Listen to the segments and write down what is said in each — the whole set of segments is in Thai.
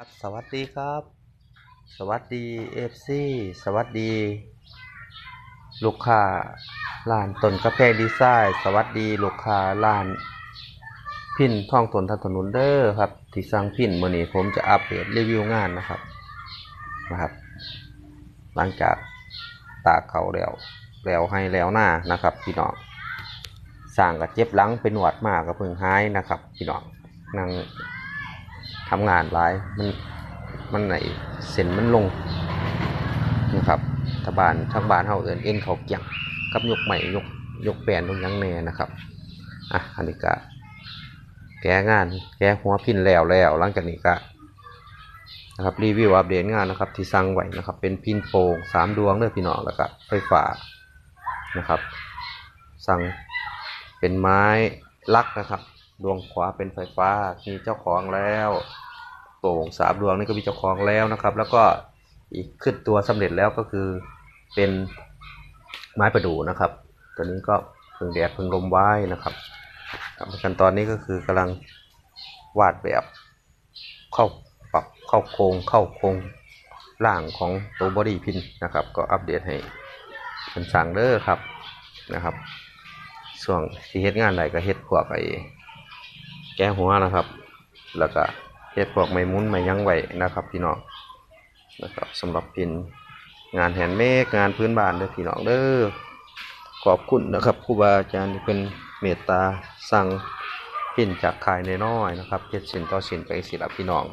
ครับสวัสดีครับ สวัสดีเอฟซีสวัสดี ลูกค้าร้านต้นกาแฟดีไซน์ สวัสดีลูกค้าร้าน พินท่องตนทันถนนเด้อครับ ที่สั่งพินมื่อนี้ผมจะอัปเดตรีวิวงานนะครับนะครับ หลังจากตากเขาแล้วแล้วให้แล้วหน้านะครับ พี่น้องสร้างกับเจ็บหลังเป็นหนวดมากกับเพิ่งหายนะครับ พี่น้องนั่ง ทำงานหลายมันมันไหนเส้นมันลงนะครับทบานทั้งบานเฮาเอินเอ็นเขาเกี่ยงกับยกใหม่ยกยกแปลนตรงยังแน่นะครับอะอันนี้ก็แก้งานแก้หัวพินแล้วแล้วหลังจากนี้ก็นะครับรีวิวอัปเดตงานนะครับที่สั่งไว้นะครับ เป็นพินโป่งสามดวงเด้อพี่น้องแล้วก็ไฟฟ้านะครับสั่งเป็นไม้ลักนะครับ ดวงขวาเป็นไฟฟ้ามีเจ้าของแล้วโป่งสามดวงนี่ก็มีเจ้าของแล้วนะครับ แล้วก็อีกขึ้นตัวสำเร็จแล้วก็คือเป็นไม้ประดู่นะครับ ตัวนี้ก็พึ่งแดดพึ่งลมไว้นะครับขั้นตอนนี้ก็คือกำลังวาดแบบเข้าปรับเข้าโครงเข้าโครงร่างของตัวบอดี้พินนะครับ ก็อัปเดตให้เป็นสั่งเด้อครับนะครับ ส่วนที่เฮ็ดงานใดก็เฮ็ดพวกไอ้ แก้หัวนะครับ แล้วก็เฮ็ดพวกไม้มุนไม้ยั้งไว้นะครับ พี่น้องนะครับสำหรับพินงานแฮนด์เมดงานพื้นบ้านเด้อพี่น้องเด้อขอบคุณนะครับครูบาอาจารย์ที่เป็นเมตตาสั่งพินจากขายในน้อยนะครับเฮ็ดสินต่อสินไปสิละพี่น้อง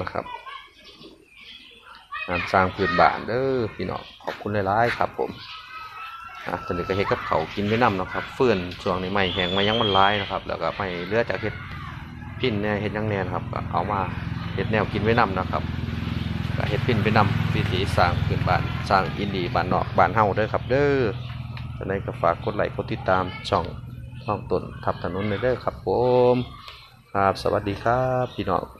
นะครับงานสร้างพื้นบ้านเด้อพี่น้องขอบคุณหลายๆครับผม อะตอนนี้ก็เฮ็ดกับเขากินไม่นำนะครับเฟื่อนช่วงนี้ไม่แห้งไม่ยังมันร้ายนะครับ แล้วก็ไม่เลือจากเฮ็ดพินเนี่ยเฮ็ดยังแน่นครับเอามาเฮ็ดแนวกินไว้นำนะครับก็เฮ็ดพินไปนำวิถีสร้างพื้นบ้านสร้างอินดีบ้านนอกบ้านเฮาเด้อครับ เด้อจังไดก็ฝากกดไลค์กดติดตามช่องท่องตนทับถนนเด้อครับผมครับสวัสดีครับพี่น้อง